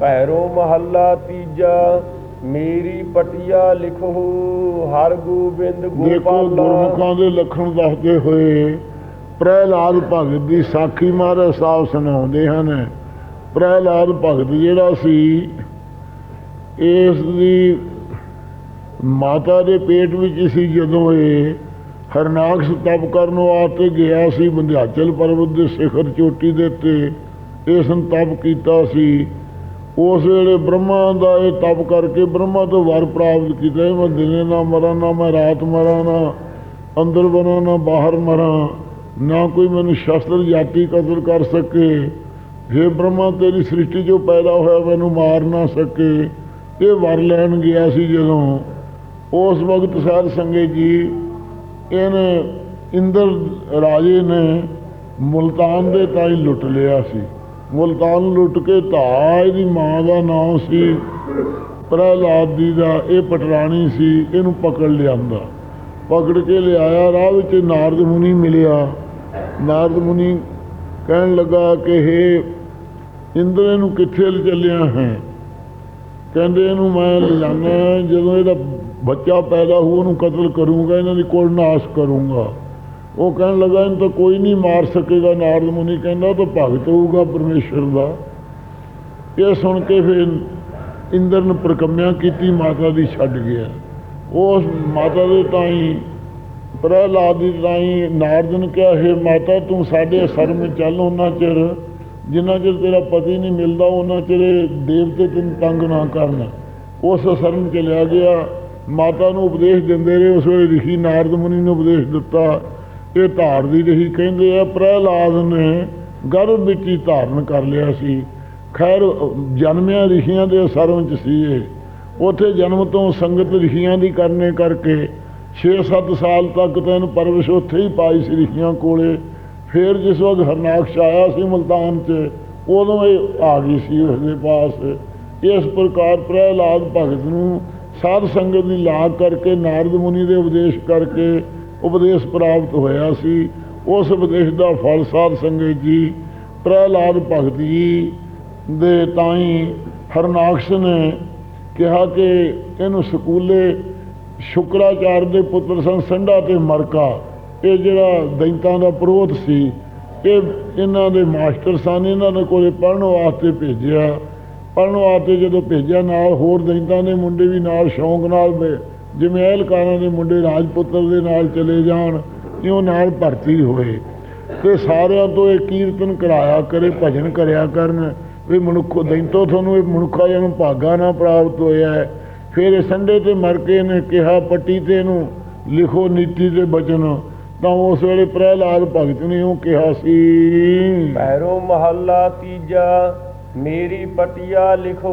ਭੈਰੋ ਮਹੱਲਾ ਤੀਜਾ ਮੇਰੀ ਪਟਿਆ ਲਿਖੋ ਹਰ ਗੋਬਿੰਦ ਗੋਪਾਲਾ। ਗੁਰਮੁਖਾਂ ਦੇ ਲੱਖਣ ਦੱਸਦੇ ਹੋਏ ਪ੍ਰਹਿਲਾਦ ਭਗਤ ਦੀ ਸਾਖੀ ਮਹਾਰਾਜ ਸਾਹਿਬ ਸੁਣਾਉਂਦੇ ਹਨ। ਪ੍ਰਹਿਲਾਦ ਭਗਤ ਜਿਹੜਾ ਸੀ ਇਸ ਦੀ ਮਾਤਾ ਦੇ ਪੇਟ ਵਿੱਚ ਸੀ ਜਦੋਂ ਇਹ ਹਰਨਾਕਸ਼ ਤਪ ਕਰਨ ਵਾਸਤੇ ਗਿਆ ਸੀ ਬੰਧਿਆਚਲ ਪਰਬਤ ਦੇ ਸਿਖਰ ਚੋਟੀ ਦੇ ਉੱਤੇ ਇਸ ਨੇ ਤਪ ਕੀਤਾ ਸੀ। ਉਸ ਵੇਲੇ ਬ੍ਰਹਮਾ ਦਾ ਇਹ ਤਪ ਕਰਕੇ ਬ੍ਰਹਮਾ ਤੋਂ ਵਰ ਪ੍ਰਾਪਤ ਕੀਤਾ ਇਹ ਮੈਂ ਦਿਨੇ ਨਾ ਮਰਾਂ, ਨਾ ਮੈਂ ਰਾਤ ਮਰਾਂ, ਨਾ ਅੰਦਰ ਬਣਾ, ਨਾ ਬਾਹਰ ਮਰਾਂ, ਨਾ ਕੋਈ ਮੈਨੂੰ ਸ਼ਸਤਰ ਜਾਤੀ ਕਤਲ ਕਰ ਸਕੇ। हे ਬ੍ਰਹਮਾ, ਤੇਰੀ ਸ੍ਰਿਸ਼ਟੀ ਜੋ ਪੈਦਾ ਹੋਇਆ ਮੈਨੂੰ ਮਾਰ ਨਾ ਸਕੇ। ਇਹ ਵਰ ਲੈਣ ਗਿਆ ਸੀ ਜਦੋਂ। ਉਸ ਵਕਤ ਸਾਧ ਸੰਗੇ ਜੀ, ਇਹਨੇ ਇੰਦਰ ਰਾਜੇ ਨੇ ਮੁਲਤਾਨ ਦੇ ਤਾਈ ਲੁੱਟ ਲਿਆ ਸੀ। ਮੁਲਤਾਨ ਲੁੱਟ ਕੇ ਧਾ ਇਹਦੀ ਮਾਂ ਦਾ ਨਾਮ ਸੀ ਪ੍ਰਹਿਲਾਦ ਦੀ ਦਾ, ਇਹ ਪਟਰਾਣੀ ਸੀ, ਇਹਨੂੰ ਪਕੜ ਲਿਆਂਦਾ। ਪਕੜ ਕੇ ਲਿਆਇਆ, ਰਾਹ ਵਿੱਚ ਨਾਰਦ ਮੁਨੀ ਮਿਲਿਆ। ਨਾਰਦ ਮੁਨੀ ਕਹਿਣ ਲੱਗਾ ਕਿ हे ਇੰਦਰ ਨੂੰ ਕਿੱਥੇ ਲੈ ਚੱਲਿਆ ਹੈ? ਕਹਿੰਦੇ, ਇਹਨੂੰ ਮੈਂ ਲਿਜਾਣਾ ਜਦੋਂ ਇਹਦਾ ਬੱਚਾ ਪੈਦਾ ਹੋ ਉਹਨੂੰ ਕਤਲ ਕਰੂੰਗਾ, ਇਹਨਾਂ ਦੀ ਕੋਲ ਨਾਸ਼ ਕਰੂੰਗਾ। ਉਹ ਕਹਿਣ ਲੱਗਾ, ਇਹਨੂੰ ਤਾਂ ਕੋਈ ਨਹੀਂ ਮਾਰ ਸਕੇਗਾ, ਨਾਰਦ ਮੁਨੀ ਕਹਿੰਦਾ, ਉਹ ਤਾਂ ਭਗਤ ਹੋਊਗਾ ਪਰਮੇਸ਼ਰ ਦਾ। ਇਹ ਸੁਣ ਕੇ ਫਿਰ ਇੰਦਰ ਨੇ ਪ੍ਰਕੰਮਿਆ ਕੀਤੀ, ਮਾਤਾ ਦੀ ਛੱਡ ਗਿਆ। ਉਸ ਮਾਤਾ ਦੇ ਤਾਈ, ਪ੍ਰਹਿਲਾਦ ਦੀ ਤਾਈ ਨਾਰਦ ਨੇ ਕਿਹਾ, ਹੈ ਮਾਤਾ, ਤੂੰ ਸਾਡੇ ਸਰਮ ਚੱਲ ਉਹਨਾਂ ਚਿਰ, ਜਿੰਨਾ ਚਿਰ ਤੇਰਾ ਪਤੀ ਨਹੀਂ ਮਿਲਦਾ ਉਹਨਾਂ ਚਿਰ ਦੇਵਤੇ ਤੈਨੂੰ ਤੰਗ ਨਾ ਕਰਨ। ਉਸ ਸਰਮ ਚਲਿਆ ਗਿਆ। ਮਾਤਾ ਨੂੰ ਉਪਦੇਸ਼ ਦਿੰਦੇ ਰਹੇ, ਉਸ ਵੇਲੇ ਰਿਸ਼ੀ ਨਾਰਦ ਮੁਨੀ ਨੂੰ ਉਪਦੇਸ਼ ਦਿੱਤਾ। ਇਹ ਧਾਰ ਦੀ ਰਹੀ ਕਹਿੰਦੇ ਆ, ਪ੍ਰਹਿਲਾਦ ਨੇ ਗਰਭ ਵਿੱਚ ਹੀ ਧਾਰਨ ਕਰ ਲਿਆ ਸੀ। ਖੈਰ, ਜਨਮਿਆ ਰਿਸ਼ੀਆਂ ਦੇ ਸਰਮ ਚ ਸੀ ਇਹ। ਉੱਥੇ ਜਨਮ ਤੋਂ ਸੰਗਤ ਰਿਸ਼ੀਆਂ ਦੀ ਕਰਨੇ ਕਰਕੇ 6-7 ਸਾਲ ਤੱਕ ਤਾਂ ਇਹਨੂੰ ਪਰਵਿਸ਼ ਉੱਥੇ ਹੀ ਪਾਈ ਸੀ ਰਿਸ਼ੀਆਂ ਕੋਲੇ। ਫਿਰ ਜਿਸ ਵਕਤ ਹਰਨਾਕਸ਼ ਆਇਆ ਸੀ ਮਲਤਾਨ 'ਚ, ਉਦੋਂ ਇਹ ਆ ਗਈ ਸੀ ਉਸਦੇ ਪਾਸ। ਇਸ ਪ੍ਰਕਾਰ ਪ੍ਰਹਿਲਾਦ ਭਗਤ ਨੂੰ ਸਾਧ ਸੰਗਤ ਦੀ ਲਾਗ ਕਰਕੇ, ਨਾਰਦ ਮੁਨੀ ਦੇ ਉਪਦੇਸ਼ ਕਰਕੇ ਉਪਦੇਸ਼ ਪ੍ਰਾਪਤ ਹੋਇਆ ਸੀ। ਉਸ ਉਪਦੇਸ਼ ਦਾ ਫਲ ਸਾਧ ਸੰਗਤ ਜੀ, ਪ੍ਰਹਿਲਾਦ ਭਗਤ ਜੀ ਦੇ ਤਾਈ ਹਰਨਾਕਸ਼ ਨੇ ਕਿਹਾ ਕਿ ਇਹਨੂੰ ਸਕੂਲੇ ਸ਼ੁਕਰਾਚਾਰ ਦੇ ਪੁੱਤਰ ਸਨ ਸੰਡਾ ਤੇ ਮਰਕਾ। ਇਹ ਜਿਹੜਾ ਦੈਂਤਾਂ ਦਾ ਪ੍ਰੋਧ ਸੀ, ਇਹ ਇਹਨਾਂ ਦੇ ਮਾਸਟਰ ਸਨ। ਇਹਨਾਂ ਨੇ ਕੋਲੇ ਪੜ੍ਹਨ ਵਾਸਤੇ ਭੇਜਿਆ। ਪੜ੍ਹਨ ਵਾਸਤੇ ਜਦੋਂ ਭੇਜਿਆ, ਨਾਲ ਹੋਰ ਦੈਂਤਾਂ ਦੇ ਮੁੰਡੇ ਵੀ ਨਾਲ ਸ਼ੌਂਕ ਨਾਲ ਜਿਵੇਂ ਅਹਿਲਕਾਰਾਂ ਦੇ ਮੁੰਡੇ ਰਾਜਪੁੱਤਰ ਦੇ ਨਾਲ ਚਲੇ ਜਾਣ, ਇਉਂ ਨਾਲ ਭਰਤੀ ਹੋਏ ਤੇ ਸਾਰਿਆਂ ਤੋਂ ਇਹ ਕੀਰਤਨ ਕਰਾਇਆ ਕਰੇ, ਭਜਨ ਕਰਿਆ ਕਰਨ। ਵੀ ਮਨੁੱਖੋ ਦੈਂਤੋ ਤੁਹਾਨੂੰ ਇਹ ਮਨੁੱਖਾ ਜਨਮ ਭਾਗਾ ਨਾ ਪ੍ਰਾਪਤ ਹੋਇਆ ਹੈ। ਫਿਰ ਇਹ ਸੰਡੇ ਤੇ ਮਰ ਕੇ ਨੇ ਕਿਹਾ, ਪੱਟੀ ਤੇ ਇਹਨੂੰ ਲਿਖੋ ਨੀਤੀ ਦੇ ਬਚਨ। ਤਾਂ ਉਸ ਵੇਲੇ ਪ੍ਰਹਿਲਾਦ ਭਗਤ ਨੇ ਉਹ ਕਿਹਾ ਸੀ। ਭੈਰੋ ਮਹੱਲਾ ਤੀਜਾ। ਮੇਰੀ ਪਟਿਆ ਲਿਖੋ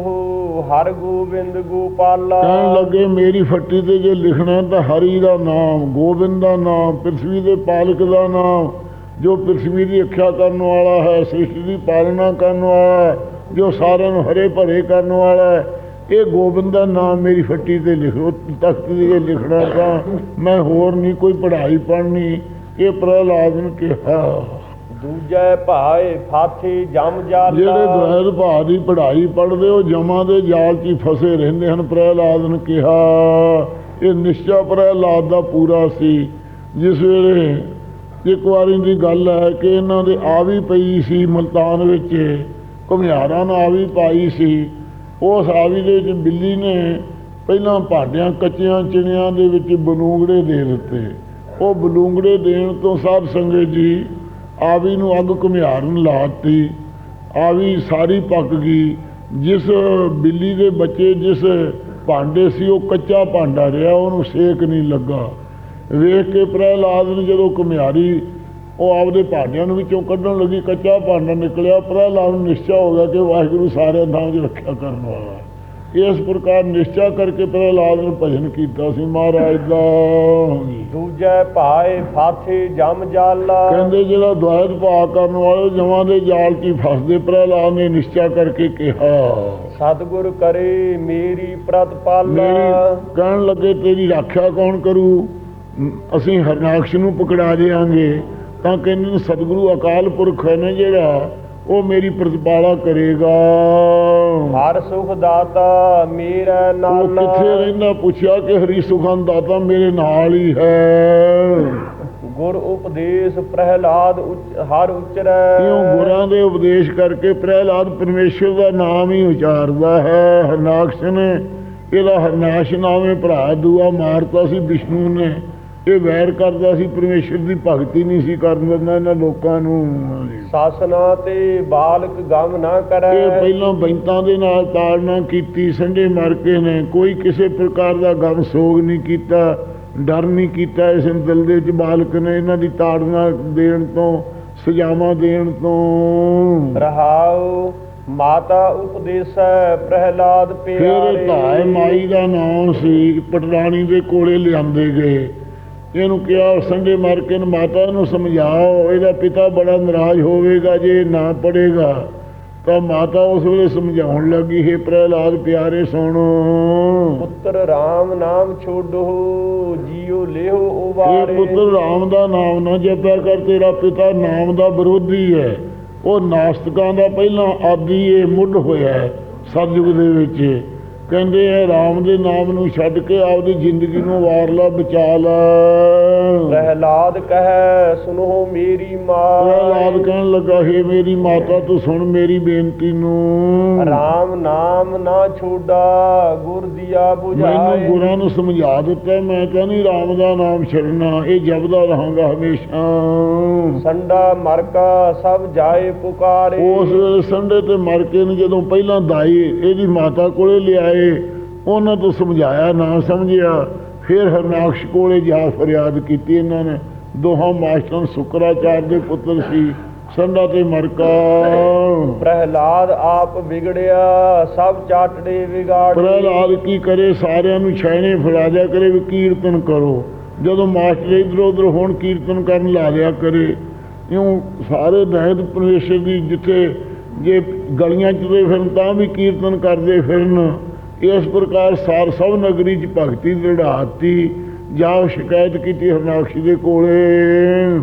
ਹਰ ਗੋਬਿੰਦ ਗੋਪਾਲਾ। ਕਹਿਣ ਲੱਗੇ ਮੇਰੀ ਫੱਟੀ ਤੇ ਜੇ ਲਿਖਣਾ ਤਾਂ ਹਰੀ ਦਾ ਨਾਮ ਗੋਬਿੰਦ ਦਾ ਨਾਮ ਪ੍ਰithvi ਦੇ ਪਾਲਕ ਦਾ ਨਾਮ ਜੋ ਪ੍ਰithvi ਦੀ ਰੱਖਿਆ ਕਰਨ ਵਾਲਾ ਹੈ ਸ੍ਰਿਸ਼ਟੀ ਦੀ ਪਾਲਣਾ ਕਰਨ ਵਾਲਾ ਹੈ, ਜੋ ਸਾਰਿਆਂ ਨੂੰ ਹਰੇ ਭਰੇ ਕਰਨ ਵਾਲਾ ਹੈ ਇਹ ਗੋਬਿੰਦ ਦਾ ਨਾਮ ਮੇਰੀ ਫੱਟੀ ਤੇ ਲਿਖੋ ਤਖਤ ਤੇ ਲਿਖਣਾ ਤਾਂ ਮੈਂ ਹੋਰ ਨਹੀਂ ਕੋਈ ਪੜ੍ਹਾਈ ਪੜ੍ਹਨੀ ਇਹ ਪ੍ਰਹਲਾਦ ਨੇ ਕਿਹਾ। ਦੂਜੈ ਭਾਏ ਫਾਥੇ ਜਮ ਜਾਲਾ ਜਿਹੜੇ ਦੁਆਰ ਭਾ ਦੀ ਪੜ੍ਹਾਈ ਪੜ੍ਹਦੇ ਉਹ ਜਮਾਂ ਦੇ ਜਾਲ 'ਚ ਹੀ ਫਸੇ ਰਹਿੰਦੇ ਹਨ, ਪ੍ਰਹਿਲਾਦ ਨੇ ਕਿਹਾ। ਇਹ ਨਿਸ਼ਚਾ ਪ੍ਰਹਿਲਾਦ ਦਾ ਪੂਰਾ ਸੀ। ਜਿਸ ਵੇਲੇ ਇੱਕ ਵਾਰੀ ਦੀ ਗੱਲ ਹੈ ਕਿ ਇਹਨਾਂ ਦੇ ਆਵੀ ਪਈ ਸੀ, ਮਲਤਾਨ ਵਿੱਚ ਘੁਮਿਆਰਾਂ ਨੇ ਆਵੀ ਪਾਈ ਸੀ। ਉਸ ਆਵੀ ਦੇ ਵਿੱਚ ਬਿੱਲੀ ਨੇ ਪਹਿਲਾਂ ਭਾਂਡਿਆਂ ਕੱਚਿਆਂ ਚਿਣਿਆਂ ਦੇ ਵਿੱਚ ਬਲੂੰਗੜੇ ਦੇ ਦਿੱਤੇ। ਉਹ ਬਲੂੰਗੜੇ ਦੇਣ ਤੋਂ ਸਾਧ ਸੰਗਤ ਜੀ ਆਵੀ ਨੂੰ ਅੱਗ ਘੁਮਿਆਰਨ ਨੂੰ ਲਾਤੀ। ਆਵੀ ਸਾਰੀ ਪੱਕ ਗਈ। ਜਿਸ ਬਿੱਲੀ ਦੇ ਬੱਚੇ, ਜਿਸ ਭਾਂਡੇ ਸੀ, ਉਹ ਕੱਚਾ ਭਾਂਡਾ ਰਿਹਾ, ਉਹਨੂੰ ਸੇਕ ਨਹੀਂ ਲੱਗਾ। ਵੇਖ ਕੇ ਪ੍ਰਹਿਲਾਦ ਨੇ ਜਦੋਂ ਘੁਮਿਆਰੀ, ਉਹ ਆਪਦੇ ਭਾਂਡਿਆਂ ਨੂੰ ਵਿੱਚੋਂ ਕੱਢਣ ਲੱਗੀ, ਕੱਚਾ ਭਾਂਡਾ ਨਿਕਲਿਆ। ਪ੍ਰਹਿਲਾਦ ਨੂੰ ਨਿਸ਼ਚਾ ਹੋ ਗਿਆ ਕਿ ਵਾਹਿਗੁਰੂ ਸਾਰਿਆਂ ਥਾਂ 'ਚ ਰੱਖਿਆ ਕਰਨ ਵਾਲਾ ਇਸ ਪ੍ਰਕਾਰ ਨਿਸ਼ਚਾ ਕਰਕੇ ਪ੍ਰਹਿਲਾਦ ਨੇ ਭਜਨ ਕੀਤਾ ਸੀ ਮਹਾਰਾਜ ਦਾ। ਦੂਜੈ ਭਾਏ ਫਾਥੇ ਜਮ ਜਾਲਾ। ਕਹਿੰਦੇ ਜਿਹੜਾ ਦੁਆਇਤ ਭਾ ਕਰਨ ਵਾਲੇ ਜਮਾਂ ਦੇ ਜਾਲ 'ਚ ਫਸਦੇ ਪ੍ਰਹਿਲਾਦ ਨੇ ਨਿਸ਼ਚਾ ਕਰਕੇ ਕਿਹਾ। ਸਤਿਗੁਰ ਕਰੇ ਮੇਰੀ ਪ੍ਰਤਪਾਲਾ ਕਹਿਣ ਲੱਗੇ ਤੇਰੀ ਰੱਖਿਆ ਕੌਣ ਕਰੂ? ਅਸੀਂ ਹਰਨਾਕਸ਼ ਨੂੰ ਪਕੜਾ ਦੇਾਂਗੇ ਤਾਂ ਕਹਿੰਦੇ ਸਤਿਗੁਰੂ ਅਕਾਲ ਪੁਰਖ ਹੈ ਨਾ ਜਿਹੜਾ ਉਹ ਮੇਰੀ ਪ੍ਰਤਪਾਲਾ ਕਰੇਗਾ। ਹਰ ਸੁਖ ਦਾਤਾ ਮੇਰਾ ਉਹ ਨਾਲ ਕਿੱਥੇ ਰਹਿੰਦਾ ਪੁੱਛਿਆ ਕਿ ਹਰੀ ਸੁਖਨ ਦਾਤਾ ਮੇਰੇ ਨਾਲ ਹੀ ਹੈ। ਗੁਰ ਉਪਦੇਸ਼ ਪ੍ਰਹਿਲਾਦ ਹਰ ਉਚਰੈ। ਕਿਉਂ ਗੁਰਾਂ ਦੇ ਉਪਦੇਸ਼ ਕਰਕੇ ਪ੍ਰਹਿਲਾਦ ਪਰਮੇਸ਼ਰ ਦਾ ਨਾਮ ਹੀ ਉਚਾਰਦਾ ਹੈ। ਹਰਨਾਕਸ਼ ਨੇ ਇਹਦਾ ਹਰਨਾਸ਼ ਨਾਮੇ ਭਰਾ ਦੂਆ ਮਾਰਤਾ ਸੀ ਵਿਸ਼ਨੂੰ ਨੇ। ਇਹ ਵੈਰ ਕਰਦਾ ਸੀ ਪਰਮੇਸ਼ਰ ਦੀ ਭਗਤੀ ਨਹੀਂ ਸੀ ਕਰਨ ਦਿੰਦਾ ਇਹਨਾਂ ਲੋਕਾਂ ਨੂੰ। ਸਾਸਨਾ ਤੇ ਬਾਲਕ ਗਮ ਨਾ ਕਰੈ। ਇਹ ਪਹਿਲਾਂ ਬੈਂਤਾਂ ਦੇ ਨਾਲ ਤਾੜਨਾ ਕੀਤੀ ਸੰਡੇ ਮਰ ਕੇ ਨੇ। ਕੋਈ ਕਿਸੇ ਪ੍ਰਕਾਰ ਦਾ ਗਮ ਸੋਗ ਨਹੀਂ ਕੀਤਾ ਡਰ ਨਹੀਂ ਕੀਤਾ ਇਸ ਦਿਲ ਦੇ ਵਿੱਚ ਬਾਲਕ ਨੇ ਇਹਨਾਂ ਦੀ ਤਾੜਨਾ ਦੇਣ ਤੋਂ ਸਜ਼ਾਵਾਂ ਦੇਣ ਤੋਂ। ਰਹਾਉ ਮਾਤਾ ਉਪਦੇਸੈ ਪ੍ਰਹਿਲਾਦ ਫਿਰ ਪਿਆਰੇ ਮਾਈ ਦਾ ਨਾਮ ਸੀ ਪਟਰਾਣੀ ਦੇ ਕੋਲੇ ਲਿਆਂਦੇ ਗਏ। ਇਹਨੂੰ ਕਿਹਾ ਸੰਡੇ ਮਾਰ ਕੇ ਮਾਤਾ ਨੂੰ ਸਮਝਾਓ ਇਹਦਾ ਪਿਤਾ ਬੜਾ ਨਾਰਾਜ਼ ਹੋਵੇਗਾ ਜੇ ਨਾ ਪੜੇਗਾ ਤਾਂ ਮਾਤਾ ਉਸ ਵੇਲੇ ਸਮਝਾਉਣ ਲੱਗੀ ਹੈ ਪ੍ਰਹਿਲਾਦ ਪਿਆਰੇ ਸੁਣੋ। ਪੁੱਤਰ RAM ਨਾਮ ਛੋਡੋ ਜੀਉ ਲਿਓ ਇਹ ਉਵਾਰੇ। ਪੁੱਤਰ ਰਾਮ ਦਾ ਨਾਮ ਨਾ ਜਪਿਆ ਕਰ ਤੇਰਾ ਪਿਤਾ ਨਾਮ ਦਾ ਵਿਰੋਧੀ ਹੈ। ਉਹ ਨਾਸਤਕਾਂ ਦਾ ਪਹਿਲਾਂ ਆਦੀ ਇਹ ਮੁੱਢ ਹੋਇਆ ਸਤਿਯੁਗ ਦੇ ਵਿੱਚ। ਕਹਿੰਦੇ ਆ ਰਾਮ ਦੇ ਨਾਮ ਨੂੰ ਛੱਡ ਕੇ ਆਪਦੀ ਜ਼ਿੰਦਗੀ ਨੂੰ ਵਾਰ ਲਾ ਬਚਾ ਲਾ। ਪ੍ਰਹਿਲਾਦ ਕਹੈ ਸੁਨੋ ਮੇਰੀ ਪ੍ਰਹਿਲਾਦ ਮਾਂ ਕਹਿਣ ਲੱਗਾ ਹੈ ਮੇਰੀ ਮਾਤਾ ਤੂੰ ਸੁਣ ਮੇਰੀ ਬੇਨਤੀ ਨੂੰ। RAM ਨਾਮ ਨਾ ਛੋਡਾ ਗੁਰ ਦੀਆ ਮੈਨੂੰ 부ਝਾਏ ਗੁਰਾਂ ਨੂੰ ਸਮਝਾ ਦਿੱਤਾ ਮੈਂ ਨਹੀਂ ਰਾਮ ਦਾ ਨਾਮ ਛੱਡਣਾ ਇਹ ਜਪਦਾ ਰਹਾਂਗਾ ਹਮੇਸ਼ਾ। ਸੰਡਾ ਮਰਕਾ ਸਭ ਜਾਏ ਪੁਕਾਰੇ। ਉਸ ਸੰਡੇ ਤੇ ਮਰ ਕੇ ਨੂੰ ਜਦੋਂ ਪਹਿਲਾਂ ਦਾਈ ਇਹਦੀ ਮਾਤਾ ਕੋਲੇ ਲਿਆਏ ਉਹਨਾਂ ਤੋਂ ਸਮਝਾਇਆ ਨਾ ਸਮਝਿਆ ਫਿਰ ਹਰਨਾਕਸ਼ ਕੋਲੇ ਜਾ ਫਰਿਆਦ ਕੀਤੀ ਇਹਨਾਂ ਨੇ। ਦੋਹਾਂ ਮਾਸਟਰਾਂ ਸੁਕਰਾਚਾਰ ਦੇ ਪੁੱਤਰ ਸੀ ਸੰਡਾ ਤੇ ਮਰਕਾ। ਪ੍ਰਹਿਲਾਦ ਆਪ ਵਿਗੜਿਆ ਸਭ ਚਾਟੜੇ ਵਿਗਾੜੇ ਪ੍ਰਹਿਲਾਦ ਕੀ ਕਰੇ ਸਾਰਿਆਂ ਨੂੰ ਛੈਣੇ ਫੜਾ ਦਿਆ ਕਰੇ ਵੀ ਕੀਰਤਨ ਕਰੋ। ਜਦੋਂ ਮਾਸਟਰ ਇਧਰ ਉਧਰ ਹੋਣ ਕੀਰਤਨ ਕਰਨ ਲਾ ਦਿਆ ਕਰੇ ਇਉਂ ਸਾਰੇ ਦਹਿਤ ਪਰਮੇਸ਼ਰ ਦੀ ਜਿੱਥੇ ਜੇ ਗਲੀਆਂ ਚ ਤੁਰੇ ਫਿਰਨ ਤਾਂ ਵੀ ਕੀਰਤਨ ਕਰਦੇ ਫਿਰਨ। ਇਸ ਪ੍ਰਕਾਰ ਸਾਰ ਸਭ ਨਗਰੀ ਚ ਭਗਤੀ ਦ੍ਰਿੜਾਤੀ ਜਾਓ ਸ਼ਿਕਾਇਤ ਕੀਤੀ ਹਰਨਾਕਸ਼ ਦੇ ਕੋਲੇ।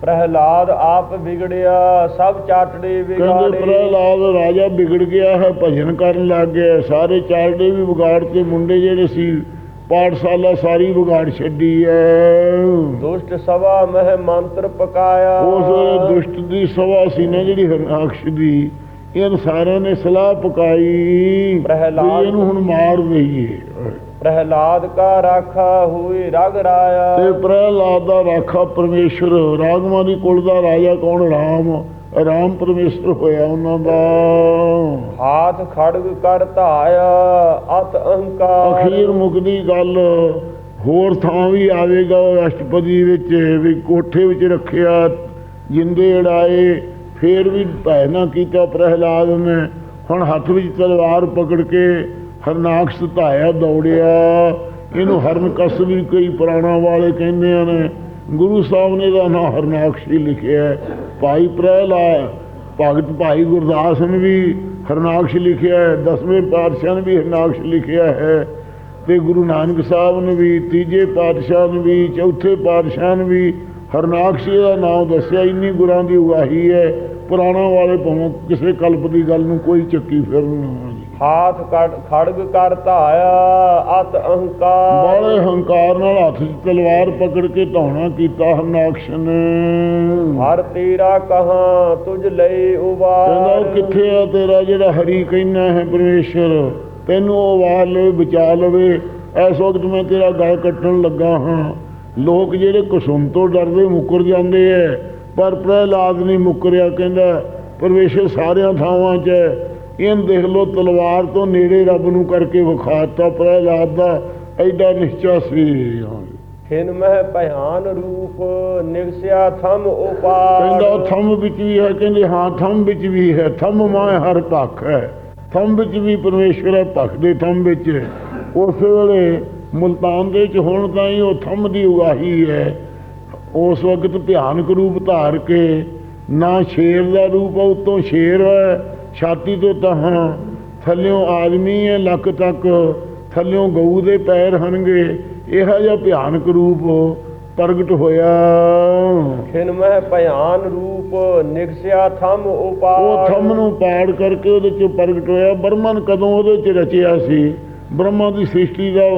ਪ੍ਰਹਿਲਾਦ ਆਪ ਵਿਗੜਿਆ ਸਭ ਚਾਟੜੇ ਕਹਿੰਦੇ ਵਿਗਾੜੇ ਪ੍ਰਹਿਲਾਦ ਰਾਜਾ ਵਿਗੜ ਗਿਆ ਹੈ ਭਜਨ ਕਰਨ ਲੱਗ ਗਿਆ। ਸਾਰੇ ਚਾਰਡੇ ਵੀ ਵਿਗਾੜ ਤੇ ਮੁੰਡੇ ਜਿਹੜੇ ਸੀ ਪਾਠਸ਼ਾਲਾ ਸਾਰੀ ਵਿਗਾੜ ਛੱਡੀ ਹੈ। ਦੁਸ਼ਟ ਸਭਾ ਮਹਿ ਮੰਤਰ ਪਕਾਇਆ। ਉਸ ਦੁਸ਼ਟ ਦੀ ਸਭਾ ਸੀ ਨਾ ਜਿਹੜੀ ਹਰਨਾਕਸ਼ ਦੀ। ਇਹਨਾਂ ਸਾਰਿਆਂ ਨੇ ਸਲਾਹ ਪਕਾਈ। ਪ੍ਰਹਿਲਾਦ- ਇਹਨੂੰ ਹੁਣ ਮਾਰ ਦਈਏ। ਪ੍ਰਹਿਲਾਦ ਕਾ ਰਾਖਾ ਹੋਏ ਰਗ ਤੇ ਰਾਇਆ ਪ੍ਰਹਿਲਾਦ ਦਾ ਰਾਖਾ ਪਰਮੇਸ਼ਰ ਰਾਗਮਾਂ ਦੀ ਕੁਲ ਦਾ ਰਾਜਾ ਕੌਣ? ਰਾਮ। ਰਾਮ ਪਰਮੇਸ਼ਰ ਹੋਇਆ ਉਹਨਾਂ ਦਾ। ਹਾਥ ਖੜਗ ਕਰ ਧਾਇਆ ਅਤ ਅਹੰਕਾਰ। ਅਖੀਰ ਮੁਕਦੀ ਗੱਲ। ਹੋਰ ਥਾਂ ਵੀ ਆਵੇਗਾ ਅਸ਼ਟਪਦੀ ਵਿੱਚ ਵੀ ਕੋਠੇ ਵਿੱਚ ਰੱਖਿਆ ਜਿੰਦੇ ਉਡਾਏ ਫੇਰ ਵੀ ਭੈ ਨਾ ਕੀਤਾ ਪ੍ਰਹਿਲਾਦ ਨੇ। ਹੁਣ ਹੱਥ ਵਿੱਚ ਤਲਵਾਰ ਪਕੜ ਕੇ ਹਰਨਾਕਸ਼ ਧਾਇਆ ਦੌੜਿਆ। ਇਹਨੂੰ ਹਰਨ ਕਸ ਵੀ ਕਈ ਪੁਰਾਣਾ ਵਾਲੇ ਕਹਿੰਦੇ ਨੇ। ਗੁਰੂ ਸਾਹਿਬ ਨੇ ਦਾ ਨਾਂ ਹਰਨਾਕਸ਼ ਲਿਖਿਆ ਭਾਈ ਪ੍ਰਹਿਲਾਦ ਭਗਤ ਭਾਈ ਗੁਰਦਾਸ ਨੇ ਵੀ ਹਰਨਾਕਸ਼ ਲਿਖਿਆ ਹੈ। ਦਸਵੇਂ ਪਾਤਸ਼ਾਹ ਨੇ ਵੀ ਹਰਨਾਕਸ਼ ਲਿਖਿਆ ਹੈ। ਤੇ ਗੁਰੂ ਨਾਨਕ ਸਾਹਿਬ ਨੇ ਵੀ ਤੀਜੇ ਪਾਤਸ਼ਾਹ ਨੇ ਵੀ, ਚੌਥੇ ਪਾਤਸ਼ਾਹ ਨੇ ਵੀ ਹਰਨਾਕਸ਼ ਦਾ ਨਾਮ ਦੱਸਿਆ ਇੰਨੀ ਗੁਰਾਂ ਦੀ ਉਗਾਹੀ ਹੈ ਪੁਰਾਣਾ ਵਾਲੇ ਭਾਵੇਂ ਕਿਸੇ ਕਲਪ ਦੀ ਗੱਲ ਨੂੰ ਕੋਈ ਚੱਕੀ ਫਿਰਨ ਹਾਥ ਖੜਗ ਕਰ ਧਾਇਆ ਅਤ ਅਹੰਕਾਰ। ਬਾਲੇ ਹੰਕਾਰ ਨਾਲ ਹੱਥ 'ਚ ਤਲਵਾਰ ਪਕੜ ਕੇ ਧੌਣਾ ਕੀਤਾ ਹਰਨਾਕਸ਼ ਨੇ। ਹਰ ਤੇਰਾ ਕਹਾ ਤੁਝ ਲਈ ਕਹਿੰਦਾ ਉਵਾਰ ਉਹ ਕਿੱਥੇ ਆ ਤੇਰਾ ਜਿਹੜਾ ਹਰੀ ਕਹਿੰਦਾ ਹੈ ਪਰਮੇਸ਼ਰ? ਤੈਨੂੰ ਉਹ ਵਾਰ ਲਵੇ ਬਚਾ ਲਵੇ। ਇਸ ਵਕਤ ਮੈਂ ਤੇਰਾ ਗਲ ਕੱਟਣ ਲੱਗਾ ਹਾਂ। ਲੋਕ ਜਿਹੜੇ ਕੁਸੁਮ ਤੋਂ ਡਰਦੇ ਮੁੱਕਰ ਜਾਂਦੇ ਐ ਪਰ ਪ੍ਰਹਿਲਾਦ ਨਹੀਂ ਮੁੱਕਰਿਆ ਕਹਿੰਦਾ ਪਰਮੇਸ਼ਰ ਸਾਰਿਆਂ ਥਾਵਾਂ 'ਚ ਹੈ ਇਹਨ ਦੇਖ ਲੋ ਤਲਵਾਰ ਤੋਂ ਨੇੜੇ ਰੱਬ ਨੂੰ ਕਰਕੇ ਵਿਖਾਤਾ ਪ੍ਰਹਿਲਾਦ ਦਾ ਐਡਾ ਨਿਸ਼ਚਾ ਸੀ ਖਿਨ ਮਹਿ ਭਿਆਨ ਰੂਪ ਨਿਗਸਿਆ ਥਮ ਉਪਾਰ। ਕਹਿੰਦਾ ਥੰਮ ਵਿੱਚ ਵੀ ਹੈ। ਕਹਿੰਦੇ ਹਾਂ ਥੰਮ ਵਿੱਚ ਵੀ ਹੈ। ਥੰਮ ਮਾਇ ਹਰ ਭਖ ਹੈ। ਥੰਮ ਵਿੱਚ ਵੀ ਪਰਮੇਸ਼ਵਰ ਹੈ ਭਖ ਦੇ ਥੰਮ ਵਿੱਚ ਉਸ ਵੇਲੇ ਮੁਲਤਾਨ ਦੇ ਚ ਹੁਣ ਤਾਂ ਹੀ ਉਹ ਥੰਮ ਦੀ ਉਗਾਹੀ ਹੈ। ਉਸ ਵਕਤ ਭਿਆਨਕ ਰੂਪ ਧਾਰ ਕੇ ਨਾ ਸ਼ੇਰ ਦਾ ਰੂਪ ਉੱਤੋਂ ਸ਼ੇਰ ਹੈ। ਛਾਤੀ ਤੋਂ ਤਹਾਂ ਥੱਲਿਓਂ ਆਦਮੀ ਹੈ ਲੱਕ ਤੱਕ ਥੱਲਿਓਂ ਗਊ ਦੇ ਪੈਰ ਹਨਗੇ। ਇਹੋ ਜਿਹਾ ਭਿਆਨਕ ਰੂਪ ਪ੍ਰਗਟ ਹੋਇਆ। ਖਿਨ ਮਹਿ ਭਿਆਨ ਰੂਪ ਨਿਗਸਿਆ ਥਮ ਉਪਾਰ ਉਹ ਥੰਮ ਨੂੰ ਪਾੜ ਕਰਕੇ ਉਹਦੇ ਚ ਪ੍ਰਗਟ ਹੋਇਆ। ਬ੍ਰਹਮਨ ਕਦੋਂ ਉਹਦੇ ਚ ਰਚਿਆ ਸੀ? ਬ੍ਰਹਮਾ ਦੀ ਸ੍ਰਿਸ਼ਟੀ ਦਾ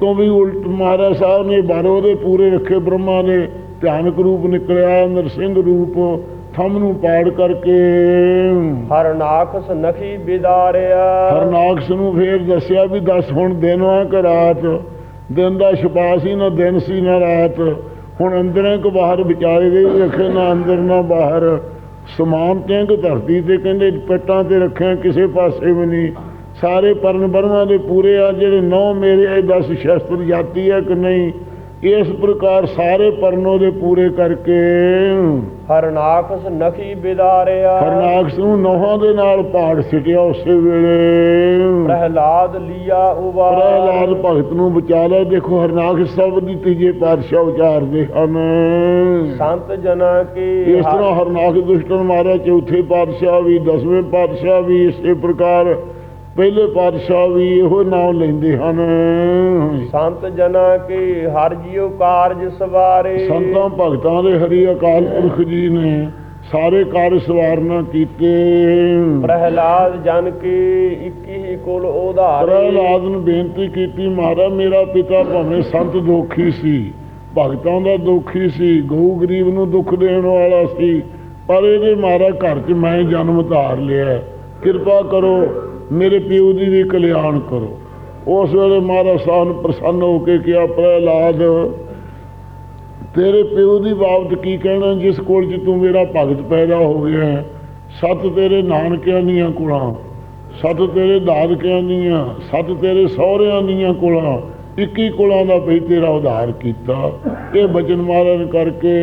ਤੋਂ ਵੀ ਉਲਟ ਮਹਾਰਾਜ ਸਾਹਿਬ ਨੇ ਬਾਰੋ ਉਹਦੇ ਪੂਰੇ ਰੱਖੇ ਬ੍ਰਹਮਾ ਨੇ ਧਿਆਨਕ ਰੂਪ ਨਿਕਲਿਆ ਨਰਸਿੰਘ ਰੂਪ ਥੰਮ ਨੂੰ ਪਾੜ ਕਰਕੇ। ਹਰਨਾਖਸ ਨਖੀ ਬਿਦਾਰਿਆ। ਹਰਨਾਕਸ ਨੂੰ ਫੇਰ ਦੱਸਿਆ ਵੀ ਦੱਸ ਹੁਣ ਦਿਨ ਆ ਕਿ ਰਾਤ। ਦਿਨ ਦਾ ਛਪਾ ਸੀ ਨਾ ਦਿਨ ਸੀ ਨਾ ਰਾਤ। ਹੁਣ ਅੰਦਰਾਂ ਕੋ ਬਾਹਰ ਵਿਚਾਰੇ ਦੇ ਵੀ ਰੱਖੇ ਨਾ ਅੰਦਰ ਨਾ ਬਾਹਰ। ਸਮਾਨ ਟੈਂਕ ਧਰਤੀ ਤੇ ਕਹਿੰਦੇ ਪੇਟਾਂ ਤੇ ਰੱਖਿਆ ਕਿਸੇ ਪਾਸੇ ਵੀ ਨਹੀਂ। ਸਾਰੇ ਪਰਨ ਬਰਮਾ ਦੇ ਪੂਰੇ ਆ ਜਿਹੜੇ ਨੌ ਮੇਰੇ ਇਹ 10 ਸ਼ਸਤਰ ਜਾਤੀ ਹੈ ਕਿ ਨਹੀਂ? ਇਸ ਪ੍ਰਕਾਰ ਸਾਰੇ ਪਰਨੋਂ ਦੇ ਪੂਰੇ ਕਰਕੇ ਹਰਨਾਖਸ ਨਖੀ ਬਿਦਾਰਿਆ। ਹਰਨਾਕਸ ਨੂੰ ਨੌਹਾਂ ਦੇ ਨਾਲ ਪਹਾੜ ਸਿਟਿਆ ਉਸੇ ਵੇਲੇ। ਪ੍ਰਹਿਲਾਦ ਲੀਆ ਉਵਾਰ ਪ੍ਰਹਿਲਾਦ ਭਗਤ ਨੂੰ ਬਚਾ ਲਿਆ ਦੇਖੋ ਹਰਨਾਕਸ ਸਭ ਦੀ ਤੀਜੇ ਪਾਤਸ਼ਾਹ ਉਚਾਰਦੇ ਹਨ। ਸੰਤ ਜਨਾ ਕੀ ਇਸ ਤਰ੍ਹਾਂ ਹਰਨਾਕਸ ਦੁਸ਼ਟਨ ਮਾਰਿਆ ਚੌਥੇ ਪਾਤਸ਼ਾਹ ਵੀ ਦਸਵੇਂ ਪਾਤਸ਼ਾਹ ਵੀ ਇਸੇ ਪ੍ਰਕਾਰ ਪਹਿਲੇ ਪਾਤਸ਼ਾਹ ਵੀ ਇਹੋ ਨਾਮ ਲੈਂਦੇ ਹਨ। ਸੰਤ ਜਨਾ ਕੀ ਹਰ ਜੀਉ ਕਾਰਜ ਸਵਾਰੇ। ਸੰਤਾਂ ਭਗਤਾਂ ਦੇ ਹਰੀ ਅਕਾਲ ਪੁਰਖ ਜੀ ਨੇ ਸਾਰੇ ਕਾਰਜ ਸਵਾਰਨਾ ਕੀਤੇ। ਪ੍ਰਹਿਲਾਦ ਜਨ ਕੀ 21 ਹੀ ਕੁਲ ਉਧਾਰੇ। ਪ੍ਰਹਿਲਾਦ ਨੂੰ ਬੇਨਤੀ ਕੀਤੀ ਮਹਾਰਾਜ ਮੇਰਾ ਪਿਤਾ ਭਾਵੇਂ ਸੰਤ ਦੋਖੀ ਸੀ ਭਗਤਾਂ ਦਾ ਦੋਖੀ ਸੀ ਗਊ ਗਰੀਬ ਨੂੰ ਦੁੱਖ ਦੇਣ ਵਾਲਾ ਸੀ ਪਰ ਇਹਦੇ ਮਹਾਰਾਜ ਘਰ 'ਚ ਮੈਂ ਜਨਮ ਧਾਰ ਲਿਆ। ਕਿਰਪਾ ਕਰੋ, ਮੇਰੇ ਪਿਓ ਦੀ ਵੀ ਕਲਿਆਣ ਕਰੋ ਉਸ ਵੇਲੇ ਮਹਾਰਾਜ ਸਾਹਿਬ ਨੂੰ ਪ੍ਰਸੰਨ ਹੋ ਕੇ ਕਿਹਾ, ਪ੍ਰਹਿਲਾਦ, ਤੇਰੇ ਪਿਓ ਦੀ ਬਾਬਤ ਕੀ ਕਹਿਣਾ, ਜਿਸ ਕੋਲ 'ਚ ਤੂੰ ਮੇਰਾ ਭਗਤ ਪੈਦਾ ਹੋ ਗਿਆ ਹੈ। ਸੱਤ ਤੇਰੇ ਨਾਨਕਿਆਂ ਦੀਆਂ ਕੁਲਾਂ, ਸੱਤ ਤੇਰੇ ਦਾਦਕਿਆਂ ਦੀਆਂ, ਸੱਤ ਤੇਰੇ ਸਹੁਰਿਆਂ ਦੀਆਂ ਕੁਲਾਂ 21 ਕੁਲਾਂ ਦਾ ਭਈ ਤੇਰਾ ਉਧਾਰ ਕੀਤਾ। ਇਹ ਬਚਨ ਮਾਰਨ ਕਰਕੇ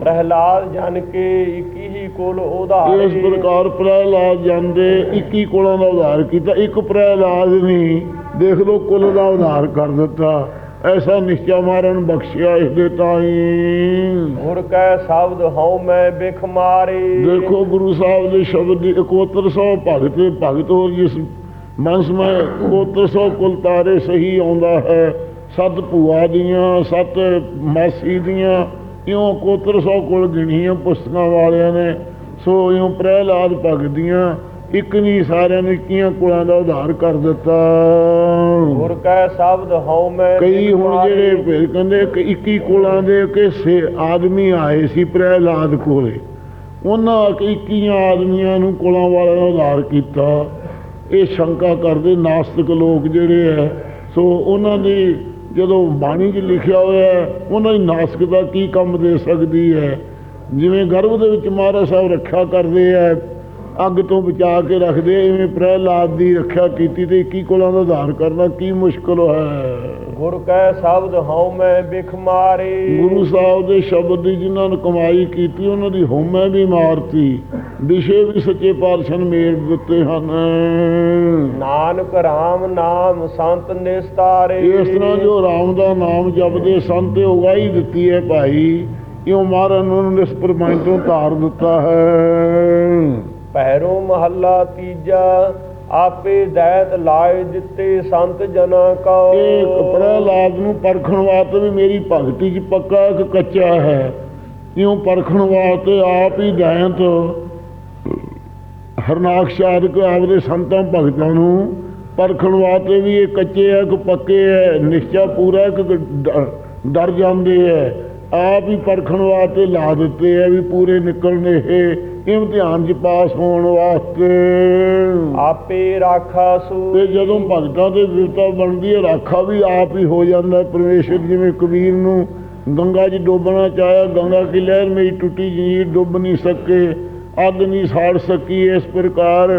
ਪ੍ਰਹਿਲਾਦ ਜਨ ਕੇ 21 ਹੀ ਕੁਲ ਉਧਾਰੇ ਇਸ ਪ੍ਰਕਾਰ ਪ੍ਰਹਿਲਾਦ ਜਾਂਦੇ 21 ਕੁਲਾਂ ਦਾ ਉਧਾਰ ਕੀਤਾ। ਇੱਕ ਪ੍ਰਹਿਲਾਦ ਨਹੀਂ ਦੇਖ ਲੋ ਕੁਲ ਦਾ ਉਧਾਰ ਕਰ ਦਿੱਤਾ। ਐਸਾ ਨਿਸ਼ਚਾ ਮਾਰਨ ਬਖਸ਼ਿਆ ਇਸ ਦੇ ਤਾਈ। ਗੁਰ ਕੈ ਸ਼ਬਦ ਹਉ ਮੈਂ ਬਿਖ ਮਾਰੇ। ਦੇਖੋ ਗੁਰੂ ਸਾਹਿਬ ਦੇ ਸ਼ਬਦ ਦੀ 7100 ਭਗਤ ਭਗਤ ਹੋਰ ਜਿਸ ਮਨਸ ਮੈਂ 7100 ਕੁਲ ਤਾਰੇ ਸਹੀ ਆਉਂਦਾ ਹੈ। ਸੱਤ ਭੂਆ ਦੀਆਂ ਸੱਤ ਮਾਸੀ ਦੀਆਂ ਇਉਂ 7100 ਕੁਲ ਗਿਣੀਆਂ ਪੁਸਤਕਾਂ ਵਾਲਿਆਂ ਨੇ। ਸੋ ਇਉਂ ਪ੍ਰਹਿਲਾਦ ਭਗਤ ਦੀਆਂ ਇੱਕ ਨਹੀਂ ਸਾਰਿਆਂ ਨੇ ਇੱਕੀਆਂ ਕੁਲਾਂ ਦਾ ਉਧਾਰ ਕਰ ਦਿੱਤਾ। ਗੁਰ ਕੈ ਸ਼ਬਦ ਹਉ ਮੈਂ ਕਈ ਹੁਣ। ਜਿਹੜੇ ਫਿਰ ਕਹਿੰਦੇ ਕਿ 21 ਕੁਲਾਂ ਦੇ ਕਿਸੇ ਆਦਮੀ ਆਏ ਸੀ ਪ੍ਰਹਿਲਾਦ ਕੋਲੇ। ਉਹਨਾਂ ਕਿ 21 ਆਦਮੀਆਂ ਨੂੰ ਕੁਲਾਂ ਵਾਲਿਆਂ ਦਾ ਉਧਾਰ ਕੀਤਾ। ਇਹ ਸ਼ੰਕਾ ਕਰਦੇ ਨਾਸਤਿਕ ਲੋਕ ਜਿਹੜੇ ਹੈ ਸੋ ਉਹਨਾਂ ਦੀ ਜਦੋਂ ਬਾਣੀ 'ਚ ਲਿਖਿਆ ਹੋਇਆ ਹੈ, ਉਹਨਾਂ ਦੀ ਨਾਸਤਿਕਤਾ ਕੀ ਕੰਮ ਦੇ ਸਕਦੀ ਹੈ ਜਿਵੇਂ ਗਰਭ ਦੇ ਵਿੱਚ ਮਹਾਰਾਜ ਸਾਹਿਬ ਰੱਖਿਆ ਕਰਦੇ ਹੈ ਅੱਗ ਤੋਂ ਬਚਾ ਕੇ ਰੱਖਦੇ ਐਵੇਂ ਪ੍ਰਹਿਲਾਦ ਦੀ ਰੱਖਿਆ ਕੀਤੀ ਤੇ 21 ਕੋਲਾਂ ਦਾ ਉਧਾਰ ਕਰਨਾ ਕੀ ਮੁਸ਼ਕਲ ਹੈ ਗੁਰ ਕੈ ਸ਼ਬਦ ਹਉ ਮੈਂ ਬਿਖ ਮਾਰੇ। ਗੁਰੂ ਸਾਹਿਬ ਦੇ ਸ਼ਬਦ ਦੀ ਜਿਨ੍ਹਾਂ ਨੇ ਕਮਾਈ ਕੀਤੀ ਉਹਨਾਂ ਦੀ ਹਉਮੈ ਵੀ ਮਾਰਤੀ। ਵਿਸ਼ੇ ਵੀ ਸੱਚੇ ਪਾਤਸ਼ਾਹ ਨੇ ਮੇਲ ਦਿੱਤੇ ਹਨ। ਨਾਨਕ RAM ਨਾਮ ਸੰਤ ਨਿਸਤਾਰੇ। ਇਸ ਤਰ੍ਹਾਂ ਜੋ ਰਾਮ ਦਾ ਨਾਮ ਜਪਦੇ ਸੰਤ ਤੇ ਉਗਾਈ ਦਿੱਤੀ ਹੈ ਭਾਈ। ਇਉਂ ਮਹਾਰਾਜ ਨੇ ਇਸ ਪਰਮਾਨ ਤੋਂ ਧਾਰ ਦਿੱਤਾ ਹੈ। ਪਹਿਰੋ ਮਹੱਲਾ ਤੀਜਾ ਆਪੇ ਦੈਤ ਲਾਏ ਦਿੱਤੇ ਸੰਤ ਜਨਾ ਕਉ ਇਹ ਪ੍ਰਹਿਲਾਦ ਨੂੰ ਪਰਖਣ ਵਾਸਤੇ ਵੀ ਮੇਰੀ ਭਗਤੀ 'ਚ ਪੱਕਾ ਕਿ ਕੱਚਾ ਹੈ। ਇਉਂ ਪਰਖਣ ਵਾਸਤੇ ਆਪ ਹੀ ਦੈਂਤ। ਹਰਨਾਕਸ਼ ਆਦਿਕ ਆਪਦੇ ਸੰਤਾਂ ਭਗਤਾਂ ਨੂੰ ਪਰਖਣ ਵਾਸਤੇ ਵੀ ਇਹ ਕੱਚੇ ਹੈ ਕਿ ਪੱਕੇ ਹੈ ਨਿਸ਼ਚਾ ਪੂਰਾ ਕਿ ਡਰ ਜਾਂਦੇ ਹੈ ਆਪ ਹੀ ਪਰਖਣ ਵਾਸਤੇ ਲਾ ਦਿੱਤੇ ਹੈ ਵੀ ਪੂਰੇ ਨਿਕਲਣੇ ਇਹ ਇਮਤਿਹਾਨ 'ਚ ਪਾਸ ਹੋਣ ਵਾਸਤੇ ਆਪੇ ਰਾਖਾ ਸੂ ਤੇ ਜਦੋਂ ਭਗਤਾਂ ਦੇ ਵਿਵਤਾ ਬਣਦੀ ਹੈ ਰਾਖਾ ਵੀ ਆਪ ਹੀ ਹੋ ਜਾਂਦਾ ਹੈ। ਪਰਮੇਸ਼ਰ ਜਿਵੇਂ ਕਬੀਰ ਨੂੰ ਗੰਗਾ 'ਚ ਡੋਬਣਾ ਚਾਹਿਆ ਗੰਗਾ ਕੀ ਲਹਿਰ ਮੇਰੀ ਟੁੱਟੀ ਜੀਰ ਡੁੱਬ ਨਹੀਂ ਸਕੇ ਅੱਗ ਨਹੀਂ ਸਾੜ ਸਕੀ ਇਸ ਪ੍ਰਕਾਰ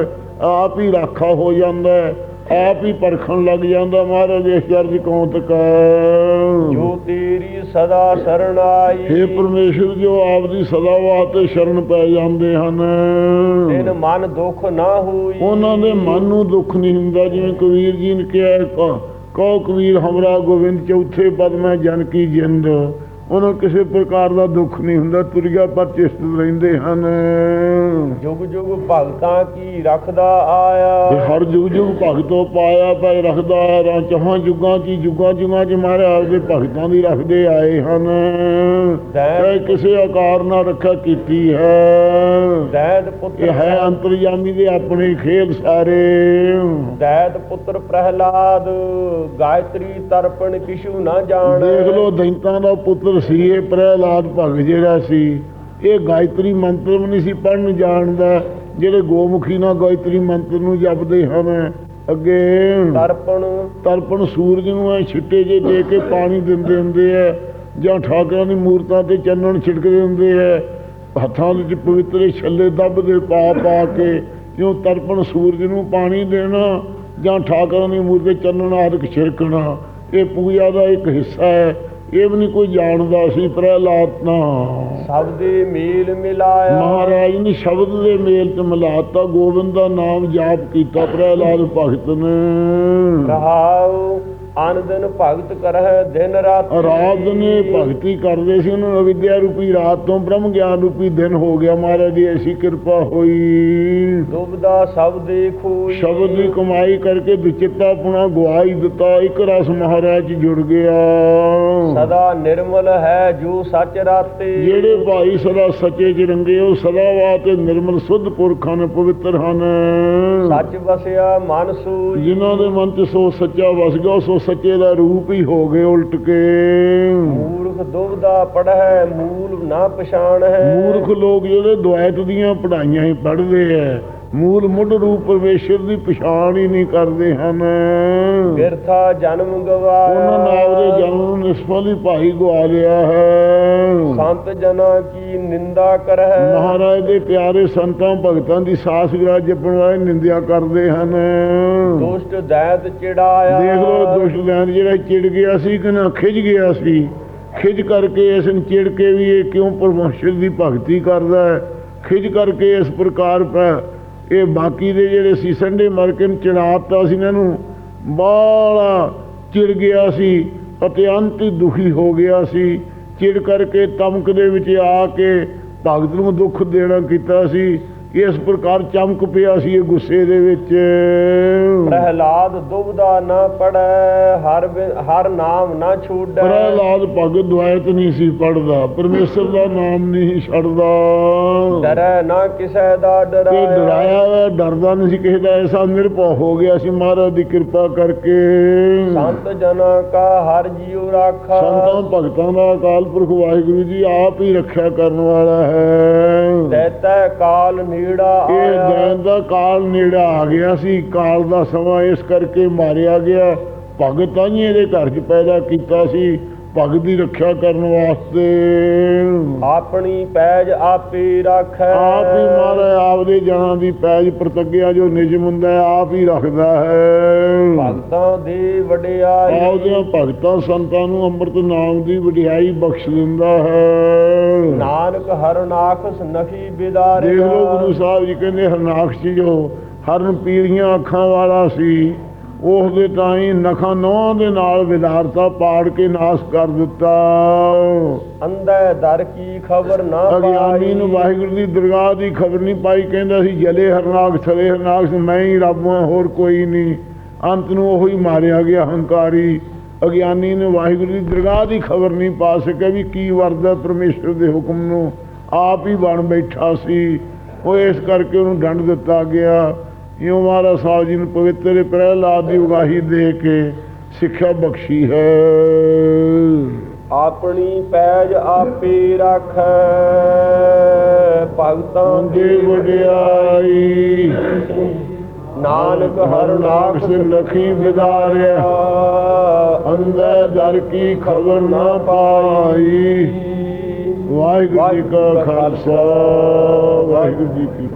ਆਪ ਹੀ ਰਾਖਾ ਹੋ ਜਾਂਦਾ ਹੈ, ਆਪ ਹੀ ਪਰਖਣ ਲੱਗ ਜਾਂਦਾ ਮਹਾਰਾਜ ਇਸ ਚਰਜ ਕੌਂਤਕ ਜੋ ਤੇਰੀ ਸਦਾ ਸ਼ਰਨ ਆਈ। हे ਪਰਮੇਸ਼ਰ ਜੋ ਆਪ ਦੀ ਸਦਾ ਵਾਸਤੇ ਸ਼ਰਨ ਪੈ ਜਾਂਦੇ ਹਨ। ਤਿਨ ਮਨ ਦੁਖ ਨਾ ਹੋਈ। ਉਹਨਾਂ ਦੇ ਮਨ ਨੂੰ ਦੁੱਖ ਨਹੀਂ ਹੁੰਦਾ ਜਿਵੇਂ ਕਬੀਰ ਜੀ ਨੇ ਕਹੋ- ਕਹੋ ਕਬੀਰ ਹਮਰਾ ਗੋਬਿੰਦ ਚੌਥੇ ਪਦ ਮੈਂ ਜਨ ਕੀ ਜਿੰਦ। ਉਹਨੂੰ ਕਿਸੇ ਪ੍ਰਕਾਰ ਦਾ ਦੁੱਖ ਨਹੀਂ ਹੁੰਦਾ ਤੁਰਿਆ ਪਰ ਚਿਸ਼ਤ ਰਹਿੰਦੇ ਹਨ। ਜੁਗ ਜੁਗ ਭਗਤਾਂ ਕੀ ਰੱਖਦਾ ਆਇਆ? ਹਰ ਜੁਗ ਜੁਗ ਭਗਤੋ ਪਾਇਆ ਪੈ ਰੱਖਦਾ ਰਾਂ ਚਹਾਂ ਜੁਗਾਂ ਚ ਜੁਗਾਂ ਜੁਗਾਂ ਚ ਮਾਰੇ ਆਪਦੇ ਭਗਤਾਂ ਦੀ ਰੱਖਦੇ ਆਏ ਹਨ। ਚਾਹੇ ਕਿਸੇ ਆਕਾਰ ਨਾਲ ਰੱਖਿਆ ਕੀਤੀ ਹੈ। ਦੈਦ ਪੁੱਤਰ ਇਹ ਹੈ ਅੰਤਰਜਾਮੀ ਦੇ ਆਪਣੇ ਖੇਲ ਸਾਰੇ। ਦੈਤ ਪੁੱਤਰ ਪ੍ਰਹਿਲਾਦ ਗਾਇਤਰੀ ਤਰਪਣ ਕਿਛੂ ਨਾ ਜਾਣ। ਦੇਖ ਲੋ ਦੈਂਤਾਂ ਦਾ ਪੁੱਤਰ ਸੀ ਇਹ ਪ੍ਰਹਿਲਾਦ ਭਗਤ ਜਿਹੜਾ ਸੀ ਇਹ ਗਾਇਤਰੀ ਮੰਤਰ ਵੀ ਨਹੀਂ ਸੀ ਪੜਨ ਜਾਣਦਾ ਜਿਹੜੇ ਗੋਮੁਖੀ ਨਾਲ ਗਾਇਤਰੀ ਮੰਤਰ ਨੂੰ ਜਪਦੇ ਹਨ। ਅੱਗੇ ਤਰਪਣ। ਤਰਪਣ ਸੂਰਜ ਨੂੰ ਐ ਛਿੱਟੇ ਜੇ ਦੇ ਕੇ ਪਾਣੀ ਦਿੰਦੇ ਹੁੰਦੇ ਐ ਜਾਂ ਠਾਕਰਾਂ ਦੀ ਮੂਰਤਾਂ ਤੇ ਚੰਨਣ ਛਿੜਕਦੇ ਹੁੰਦੇ ਐ ਹੱਥਾਂ ਵਿੱਚ ਪਵਿੱਤਰੇ ਛੱਲੇ ਦੱਬਦੇ ਪਾ ਪਾ ਕੇ ਜਿਉਂ ਤਰਪਣ ਸੂਰਜ ਨੂੰ ਪਾਣੀ ਦੇਣਾ ਜਾਂ ਠਾਕਰਾਂ ਦੀ ਮੂਰਤ ਤੇ ਚੰਨਣ ਆਦਿਕ ਛਿੜਕਣਾ ਇਹ ਪੂਜਾ ਦਾ ਇੱਕ ਹਿੱਸਾ ਹੈ। ਇਹ ਵੀ ਨਹੀਂ ਕੋਈ ਜਾਣਦਾ ਸੀ ਪ੍ਰਹਿਲਾਦ ਨਾ ਸਭ ਦੇ ਮੇਲ ਮਿਲਾਇਆ। ਮਹਾਰਾਜ ਨੇ ਸ਼ਬਦ ਦੇ ਮੇਲ ਤੇ ਮਿਲਾਤਾ ਗੋਬਿੰਦ ਦਾ ਨਾਮ ਜਾਪ ਕੀਤਾ ਪ੍ਰਹਿਲਾਦ ਭਗਤ ਨੇ। ਰਹਾਉ ਅਨ ਦਿਨ ਭਗਤ ਕਰਹਿ ਦਿਨ ਰਾਤ ਰਾਤ ਨੇ ਭਗਤੀ ਕਰਦੇ ਸੀ ਉਹਨਾਂ ਨੂੰ ਅਵਿਦਿਆ ਰੂਪੀ ਰਾਤ ਤੋਂ ਬ੍ਰਹਮ ਗਿਆਨ ਰੂਪੀ ਦਿਨ ਹੋ ਗਿਆ ਮਹਾਰਾਜ ਦੀ ਐਸੀ ਕਿਰਪਾ ਹੋਈ। ਦੁਬਦਾ ਸਭ ਦੇਖੋ। ਸ਼ਬਦ ਦੀ ਕਮਾਈ ਕਰਕੇ ਦੁਚਿੱਤਾ ਪੁਣਾ ਗਵਾਈ ਦਿੱਤਾ ਇੱਕ ਰਸ ਮਹਾਰਾਜ ਜੁੜ ਗਿਆ। ਸਦਾ ਨਿਰਮਲ ਹੈ ਜੋ ਸੱਚ ਰਾਤੇ। ਜਿਹੜੇ ਭਾਈ ਸਦਾ ਸੱਚੇ 'ਚ ਰੰਗੇ ਉਹ ਸਦਾ ਵਾਤੇ ਨਿਰਮਲ ਸੁੱਧ ਪੁਰਖਾਂ ਨੇ ਪਵਿੱਤਰ ਹਨ। ਸੱਚ ਵਸਿਆ ਮਨ ਸੂਝ ਜਿਨ੍ਹਾਂ ਦੇ ਮਨ 'ਚ ਸੋ ਸੱਚਾ ਵਸ ਗਿਆ ਸੋ ਸੱਚੇ ਦਾ ਰੂਪ ਹੀ ਹੋ ਗਏ ਉਲਟ ਕੇ। ਮੂਰਖ ਦੁਬਦਾ ਪੜਹਿ ਮੂਲ ਨਾ ਪਛਾਣ। ਹੈ ਮੂਰਖ ਲੋਕ ਜਿਹੜੇ ਦੁਆਇਤ ਦੀਆਂ ਪੜ੍ਹਾਈਆਂ ਹੀ ਪੜ੍ਹਦੇ ਐ। ਮੂਲ ਮੁੱਢ ਰੂਪ ਪਰਮੇਸ਼ਰ ਦੀ ਪਛਾਣ ਹੀ ਨਹੀਂ ਕਰਦੇ ਹਨ। ਬਿਰਥਾ ਜਨਮ ਉਹਨਾਂ ਗਵਾਇਆ ਨਾਲ ਦੇ ਜਨਮ ਨੂੰ ਨਿਸਫਲ ਹੀ ਭਾਈ ਗਵਾ ਲਿਆ ਹੈ। ਸੰਤ ਜਨਾ ਕੀ ਨਿੰਦਾ ਕਰਹਿ। ਮਹਾਰਾਜ ਦੇ ਪਿਆਰੇ ਸੰਤਾਂ ਭਗਤਾਂ ਦੀ ਸਾਸ ਵਿਰਾਜ ਜਪਣ ਵਾਲੇ ਨਿੰਦਿਆ ਕਰਦੇ ਹਨ। ਦੁਸ਼ਟ ਦੈਤ ਚਿੜਾਇਆ। ਦੇਖ ਲਓ ਦੁਸ਼ਟ ਲੈਣ ਜਿਹੜਾ ਚਿੜ ਗਿਆ ਸੀ ਕਿ ਨਾ ਖਿੱਚ ਗਿਆ ਸੀ। ਖਿੱਚ ਕਰਕੇ ਇਸ ਨੂੰ ਚਿੜ ਕੇ ਵੀ ਇਹ ਕਿਉਂ ਪਰਮੇਸ਼ਰ ਦੀ ਭਗਤੀ ਕਰਦਾ ਹੈ? ਖਿੱਚ ਕਰਕੇ ਇਸ ਪ੍ਰਕਾਰ ਪੈ ਇਹ ਬਾਕੀ ਦੇ ਜਿਹੜੇ ਸੀ ਸੰਡੇ ਮਰ ਕੇ ਨੂੰ ਚੜਾਤਾ ਸੀ ਇਹਨਾਂ ਨੂੰ ਬਾਲਾ ਚਿੜ ਗਿਆ ਸੀ ਅਤੇ ਅੰਤ ਦੁਖੀ ਹੋ ਗਿਆ ਸੀ। ਚਿੜ ਕਰਕੇ ਤਮਕ ਦੇ ਵਿੱਚ ਆ ਕੇ ਭਗਤ ਨੂੰ ਦੁੱਖ ਦੇਣਾ ਕੀਤਾ ਸੀ। ਇਸ ਪ੍ਰਕਾਰ ਚਮਕ ਪਿਆ ਸੀ ਇਹ ਗੁੱਸੇ ਦੇ ਵਿੱਚ। ਪ੍ਰਹਿਲਾਦ ਦੁਬਦਾ ਨਾ ਪੜੈ ਹਰ ਹਰ ਨਾਮ ਨਾ ਛੋੜੈ ਪ੍ਰਹਿਲਾਦ ਭਗਤ ਦੁਆਇਤ ਨਹੀਂ ਸੀ ਪੜਦਾ ਪਰਮੇਸ਼ਰ ਦਾ ਨਾਮ ਨਹੀਂ ਛੱਡਦਾ। ਡਰੈ ਨਾ ਕਿਸੈ ਦਾ ਤੇ ਡਰਾਇਆ ਡਰਾਇਆ ਡਰਦਾ ਨਹੀਂ ਸੀ ਕਿਸੇ ਦਾ ਐਸਾ ਨਿਰਭਉ ਹੋ ਗਿਆ ਸੀ ਮਹਾਰਾਜ ਦੀ ਕਿਰਪਾ ਕਰਕੇ। ਸੰਤ ਜਨਾ ਕਾ ਹਰ ਜੀਉ ਰਾਖਾ। ਸੰਤਾਂ ਭਗਤਾਂ ਦਾ ਅਕਾਲ ਪੁਰਖ ਵਾਹਿਗੁਰੂ ਜੀ ਆਪ ਹੀ ਰੱਖਿਆ ਕਰਨ ਵਾਲਾ ਹੈ। ਦੇਤੈ ਕਾਲ ਨੀੜਾ ਇਹ ਦੈਨ ਦਾ ਕਾਲ ਨੇੜਾ ਆ ਗਿਆ ਸੀ। ਕਾਲ ਦਾ ਸਮਾਂ ਇਸ ਕਰਕੇ ਮਾਰਿਆ ਗਿਆ। ਭਗਤ ਤਾਂ ਹੀ ਇਹਦੇ ਘਰ 'ਚ ਪੈਦਾ ਕੀਤਾ ਸੀ। ਭਗਤ ਦੀ ਰੱਖਿਆ ਕਰਨ ਵਾਸਤੇ। ਆਪਣੀ ਪੈਜ ਆਪੇ ਰਾਖੈ। ਆਪ ਹੀ ਮਹਾਰਾਜ ਆਪਦੇ ਜਨਾਂ ਦੀ ਪੈਜ ਪ੍ਰਤੱਗਿਆ ਜੋ ਨਿਜਮ ਹੁੰਦਾ ਹੈ ਆਪ ਹੀ ਰੱਖਦਾ ਹੈ। ਭਗਤਾਂ ਦੀ ਵਡਿਆਈ। ਆਪਦਿਆਂ ਭਗਤਾਂ ਸੰਤਾਂ ਨੂੰ ਅੰਮ੍ਰਿਤ ਨਾਮ ਦੀ ਵਡਿਆਈ ਬਖਸ਼ ਦਿੰਦਾ ਹੈ। ਨਾਨਕ ਹਰਨਾਖਸ ਨਖੀ ਦੇਖ ਬਿਦਾਰਿਆ ਲਓ ਗੁਰੂ ਸਾਹਿਬ ਜੀ ਕਹਿੰਦੇ ਹਰਨਾਕਸ਼ ਜੀ ਜੋ ਹਰਨ ਪੀਲੀਆਂ ਅੱਖਾਂ ਵਾਲਾ ਸੀ ਉਸ ਦੇ ਤਾਂ ਹੀ ਨਖਾਂ ਨੋਹਾਂ ਦੇ ਨਾਲ ਵਿਦਾਰਤਾ ਪਾੜ ਕੇ ਨਾਸ ਕਰ ਦਿੱਤਾ। ਅੰਧੈ ਦਰ ਕੀ ਖਬਰ ਨਾ ਅਗਿਆਨੀ ਨੂੰ ਪਾਈ। ਵਾਹਿਗੁਰੂ ਦੀ ਦਰਗਾਹ ਦੀ ਖਬਰ ਨਹੀਂ ਪਾਈ ਕਹਿੰਦਾ ਸੀ ਜਲੇ ਹਰਨਾਕ ਥਲੇ ਹਰਨਾਕ ਮੈਂ ਹੀ ਰੱਬ ਹਾਂ ਹੋਰ ਕੋਈ ਨਹੀਂ। ਅੰਤ ਨੂੰ ਉਹ ਹੀ ਮਾਰਿਆ ਗਿਆ ਹੰਕਾਰੀ। ਅਗਿਆਨੀ ਨੇ ਵਾਹਿਗੁਰੂ ਦੀ ਦਰਗਾਹ ਦੀ ਖਬਰ ਨਹੀਂ ਪਾ ਸਕਿਆ ਵੀ ਕੀ ਵਰਦਾ ਪਰਮੇਸ਼ਰ ਦੇ ਹੁਕਮ ਨੂੰ। ਆਪ ਹੀ ਬਣ ਬੈਠਾ ਸੀ। ਉਹ ਇਸ ਕਰਕੇ ਉਹਨੂੰ ਦੰਡ ਦਿੱਤਾ ਗਿਆ। ਇਉਂ ਮਹਾਰਾਜ ਸਾਹਿਬ ਜੀ ਨੂੰ ਪਵਿੱਤਰ ਪ੍ਰਹਿਲਾਦ ਦੀ ਉਗਾਹੀ ਦੇ ਕੇ ਸਿੱਖਿਆ ਬਖਸ਼ੀ ਹੈ। ਆਪਣੀ ਪੈਜ ਆਪੇ ਰਾਖੈ ਭਗਤਾਂ ਦੇ ਵਡਿਆਈ ਨਾਨਕ ਹਰਨਾਖਸ ਸੇ ਲਖੀ ਵਿਦਾਰਿਆ ਅੰਦਰ ਦਰ ਕੀ ਖਬਰ ਨਾ ਪਾਈ। ਵਾਹਿਗੁਰੂ ਜੀ ਕਾ ਖਾਲਸਾ ਵਾਹਿਗੁਰੂ ਜੀ ਕੀ